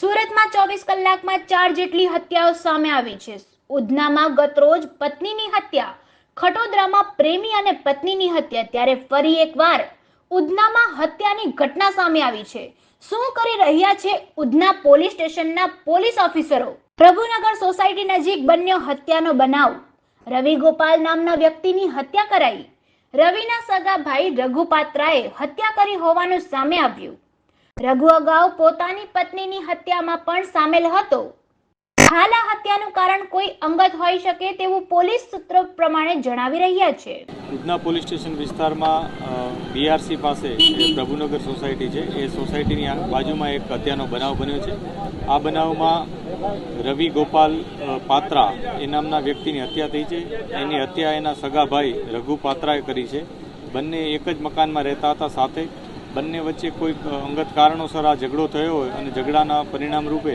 સુરતમાં ચોવીસ કલાકમાં ચાર જેટલી હત્યાઓ સામે આવી છે. ઉધનામાં ગતરોજ પત્નીની હત્યા, ખટોદરામાં પ્રેમી અને પત્નીની હત્યા, ત્યારે ફરી એકવાર ઉધનામાં હત્યાની ઘટના સામે આવી છે. શું કરી રહ્યા છે ઉધના પોલીસ સ્ટેશનના પોલીસ ઓફિસરો? પ્રભુનગર સોસાયટી નજીક બન્યો હત્યાનો બનાવ. રવિ ગોપાલ નામના વ્યક્તિની હત્યા કરાઈ. રવિના સગા ભાઈ રઘુ હત્યા કરી હોવાનું સામે આવ્યું. રઘુ અગાઉ પોતાની પત્નીની હત્યામાં પણ સામેલ હતો. હાલ આ હત્યાનું કારણ કોઈ અંગત હોઈ શકે તેવું પોલીસ સૂત્રો પ્રમાણે જણાવી રહ્યા છે. ઉધના પોલીસ સ્ટેશન વિસ્તારમાં બીઆરસી પાસે પ્રભુનગર સોસાયટી છે. એ સોસાયટીની બાજુમાં એક હત્યાનો બનાવ બન્યો છે. આ બનાવમાં રવિ ગોપાલ પાત્રા એ નામના વ્યક્તિની હત્યા થઈ છે. એની હત્યા એના સગા ભાઈ રઘુ પાત્રાએ કરી છે. બંને એક જ મકાનમાં રહેતા હતા સાથે બંને વચ્ચે કોઈ અંગત કારણોસર આ ઝઘડો થયો હોય અને ઝઘડાના પરિણામ રૂપે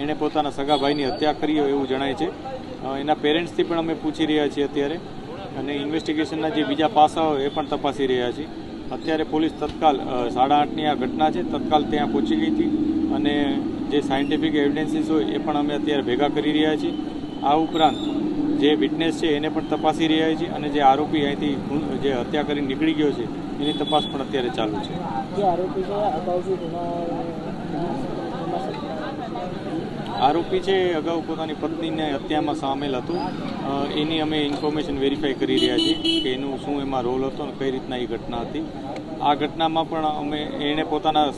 એણે પોતાના સગા ભાઈની હત્યા કરી હોય એવું જણાય છે. એના પેરેન્ટ્સથી પણ અમે પૂછી રહ્યા છીએ અત્યારે અને ઇન્વેસ્ટિગેશનના જે બીજા પાસાઓ એ પણ તપાસી રહ્યા છીએ. અત્યારે પોલીસ તત્કાલ સાડા આઠની આ ઘટના છે, તત્કાલ ત્યાં પહોંચી ગઈ હતી અને જે સાયન્ટિફિક એવિડન્સીસ હોય એ પણ અમે અત્યારે ભેગા કરી રહ્યા છીએ. આ ઉપરાંત જે વિટનેસ છે એને પણ તપાસી રહ્યા છીએ અને જે આરોપી અહીંથી જે હત્યા કરીને નીકળી ગયો છે એની તપાસ પણ અત્યારે ચાલુ છે. આરોપી છે છે અગાઉ પોતાની પત્નીને હત્યામાં સામેલ હતું. એની અમે ઇન્ફોર્મેશન વેરીફાઈ કરી રહ્યા છીએ કે એનું શું એમાં રોલ હતો અને કઈ રીતના એ ઘટના હતી. આ ઘટનામાં પણ અમે એણે પોતાના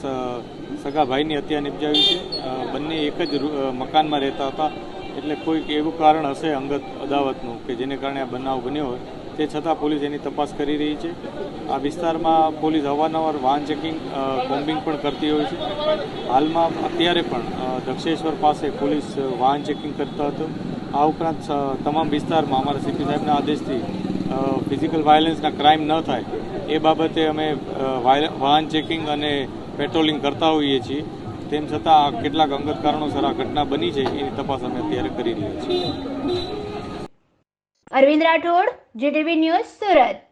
સગા ભાઈની હત્યા નિપજાવી છે. બંને એક જ મકાનમાં રહેતા હતા. એટલે કોઈક એવું કારણ હશે અંગત અદાવતનું કે જેને કારણે આ બનાવ બન્યો હોય, તે છતાં પોલીસ એની તપાસ કરી રહી છે. આ વિસ્તારમાં પોલીસ અવારનવાર વાહન ચેકિંગ કોમ્બિંગ પણ કરતી હોય છે. હાલમાં અત્યારે પણ દક્ષેશ્વર પાસે પોલીસ વાહન ચેકિંગ કરતા હતો. આ ઉપરાંત તમામ વિસ્તારમાં અમારા સીપી સાહેબના આદેશથી ફિઝિકલ વાયોલન્સના ક્રાઇમ ન થાય, એ બાબતે અમે વાહન ચેકિંગ અને પેટ્રોલિંગ કરતા હોઈએ છીએ. તેમ છતાં કેટલાક અંગત કારણોસર આ ઘટના બની છે એની તપાસ અમે અત્યારે કરી રહ્યા છીએ. Arvind Rathod, GTV news Surat.